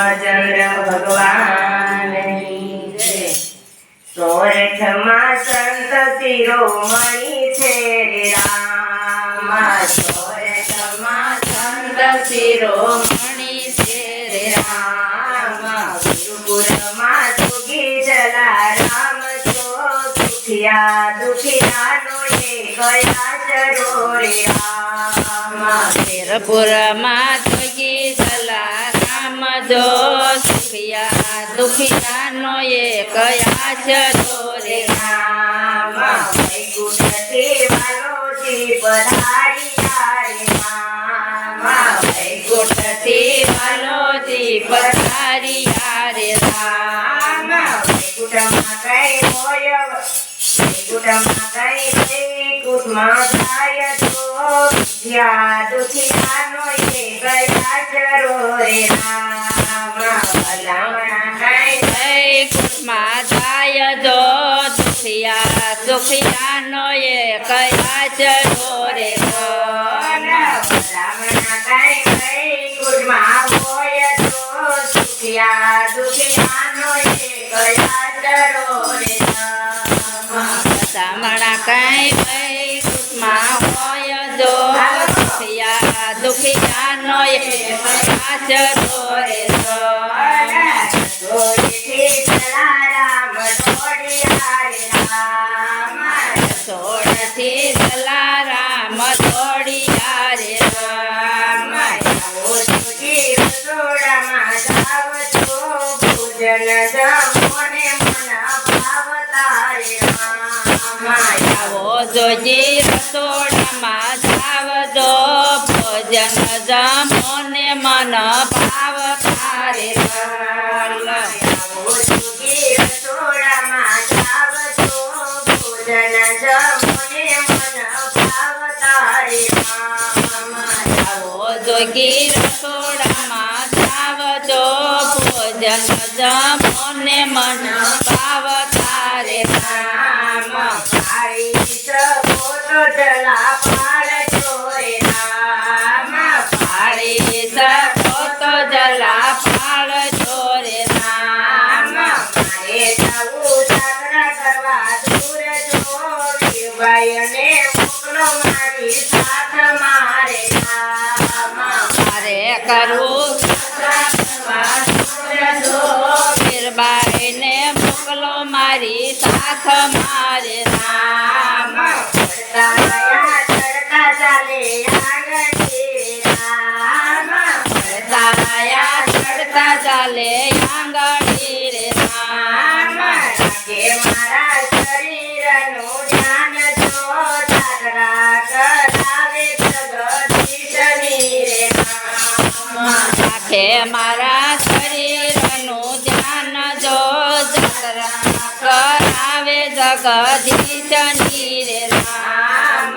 જય સોરઠમાં સંત છે રામ સોરઠમાં સંત શિરોમણી છે રામ ગુરુપુરમાં સુગી જલારામ છો દુખિયા દુખિયાનો એ ગયા ચરો રે રામ સુખિયા નો એ કયા ચરો રે રામ વૈકુંઠથી વાલોજી પધાર્યા રે રામ વૈકુંઠથી વાલોજી પધાર્યા થાય તો દુખિયા દુખિયાનો એ કયા ચરો રે રામ ભલામણા કઈ વૈકુંઠમાં જાય તો દુખિયા સુખિયાનો એ કયા ચરો રે રામ સામણા કઈ જોજી રસોડામાં જાવ દો ભોજન જમો જોગી રસોડામાં જાવજો ભોજન જમો ને મન પાવ તારે રામ. મારે ને મોકલો મારી સાથ મારે રામ. ચાલે મારા શરીરનું ધ્યાન જો જતરા કરાવે જગદીશની રે રામ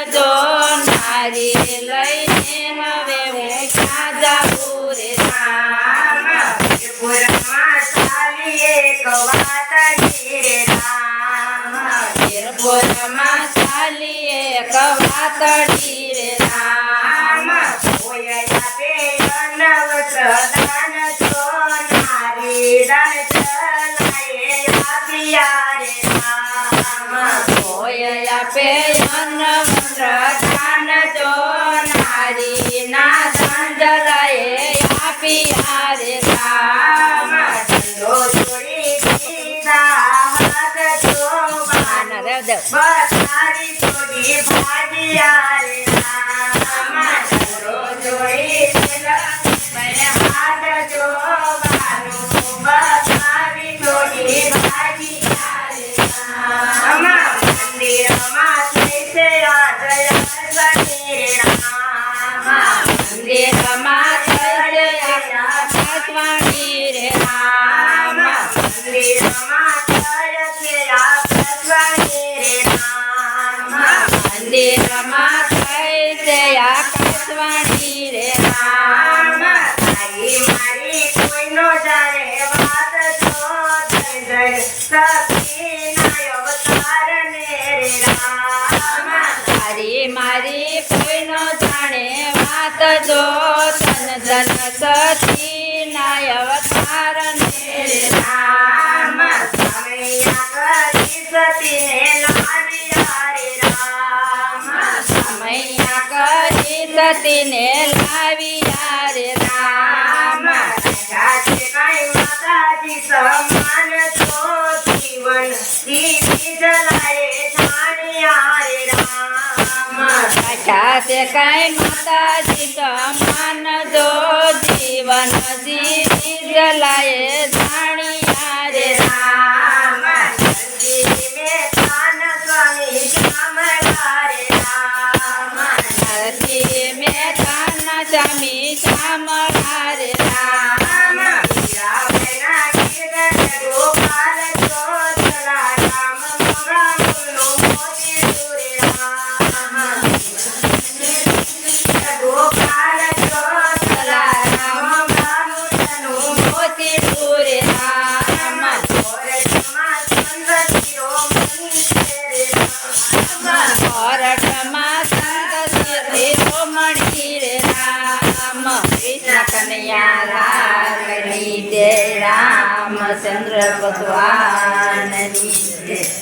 મુંજાય જો નારી લઈને હવે હું ક્યાં જાઉં રે રામ. વીરપુરમાં ચાલી એક વાતડી રે રામ. આપે અન્ન વસ્ત્ર દાન જો નારી ના દાન જરાએ આપી હારે રામ. ઢંઢો છોડી દીધા હાથ જો બધારી જોડી ભાગ્યા રે રામા. જય સખી નાય અવતાર ને રે રામ તારી મારી કોઈનો જાણે વાત જો તન ધન સતી નાય અવતાર ને રે રામ સમયા કરી સતીને લાવ્યા રે રામ સમયા કરી સતીને લાવ્યા રે રામ તે કઈ માતાજી સમાન જો. જીવન જીવી જલાએ જાણ્યા રે. રામ નરસિંહ મહેતાના સ્વામી શામળા રે. રામ મોતી રામચંદ્ર ભગવાન જય.